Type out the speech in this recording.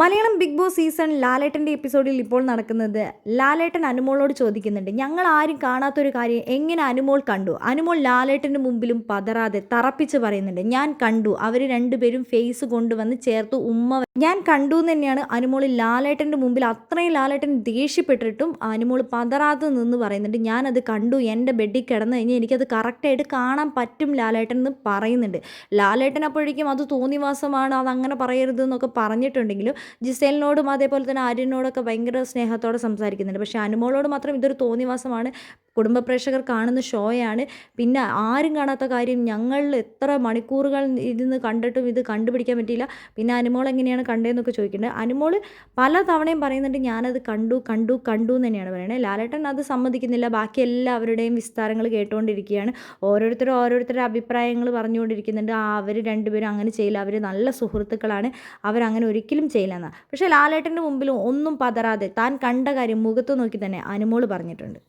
Malayalam big boss season ലാലേട്ടന്റെ എപ്പിസോഡിൽ ഇപ്പോൾ നടക്കുന്നത് ലാലേട്ടൻ അനുമോളോട് ചോദിക്കുന്നുണ്ട്. ഞങ്ങൾ ആരും കാണാത്തൊരു കാര്യം എങ്ങനെ അനുമോൾ കണ്ടു? അനുമോൾ ലാലേട്ടന്റെ മുമ്പിലും പതറാതെ തറപ്പിച്ച് പറയുന്നുണ്ട്. ഞാൻ കണ്ടു. അവർ രണ്ടുപേരും ഫേസ് കൊണ്ടുവന്ന് ചേർത്ത് ഉമ്മ ഞാൻ കണ്ടു എന്ന് തന്നെയാണ് അനുമോൾ ലാലേട്ടന്റെ മുമ്പിൽ അത്രയും ലാലേട്ടൻ ദേഷ്യപ്പെട്ടിട്ടും അനുമോൾ പതറാതെ നിന്ന് പറയുന്നുണ്ട്. ഞാനത് കണ്ടു. എന്റെ ബെഡിൽ കിടന്നു കഴിഞ്ഞാൽ എനിക്കത് കറക്റ്റായിട്ട് കാണാൻ പറ്റും ലാലേട്ടൻ എന്ന് പറയുന്നുണ്ട്. ലാലേട്ടൻ അപ്പോഴേക്കും അത് തോന്നിവാസമാണ്. അത് അങ്ങനെ പറയരുത് എന്നൊക്കെ പറഞ്ഞിട്ടുണ്ടെങ്കിലും ജിസേലിനോടും അതേപോലെ തന്നെ ആര്യനോടൊക്കെ ഭയങ്കര സ്നേഹത്തോടെ സംസാരിക്കുന്നുണ്ട്. പക്ഷേ അനുമോളോട് മാത്രം ഇതൊരു തോന്നിവാസമാണ്. കുടുംബ പ്രേക്ഷകർ കാണുന്ന ഷോയാണ്. പിന്നെ ആരും കാണാത്ത കാര്യം ഞങ്ങൾ എത്ര മണിക്കൂറുകൾ ഇരുന്ന് കണ്ടിട്ടും ഇത് കണ്ടുപിടിക്കാൻ പറ്റിയില്ല. പിന്നെ അനുമോൾ എങ്ങനെയാണ് കണ്ടതെന്നൊക്കെ ചോദിക്കുന്നുണ്ട്. അനുമോൾ പല തവണയും പറയുന്നുണ്ട് ഞാനത് കണ്ടു കണ്ടു കണ്ടു എന്ന് തന്നെയാണ് പറയുന്നത്. ലാലേട്ടൻ അത് സമ്മതിക്കുന്നില്ല. ബാക്കി എല്ലാവരുടെയും വിസ്താരങ്ങൾ കേട്ടുകൊണ്ടിരിക്കുകയാണ്. ഓരോരുത്തരും ഓരോരുത്തരുടെ അഭിപ്രായങ്ങൾ പറഞ്ഞുകൊണ്ടിരിക്കുന്നുണ്ട്. ആ അവർ രണ്ടുപേരും അങ്ങനെ ചെയ്യില്ല. അവർ നല്ല സുഹൃത്തുക്കളാണ്. അവരങ്ങനെ ഒരിക്കലും ചെയ്യില്ല എന്നാണ് പക്ഷേ ലാലേട്ടന്റെ മുമ്പിൽ ഒന്നും പതറാതെ താൻ കണ്ട കാര്യം മുഖത്ത് നോക്കി തന്നെ അനുമോൾ പറഞ്ഞിട്ടുണ്ട്.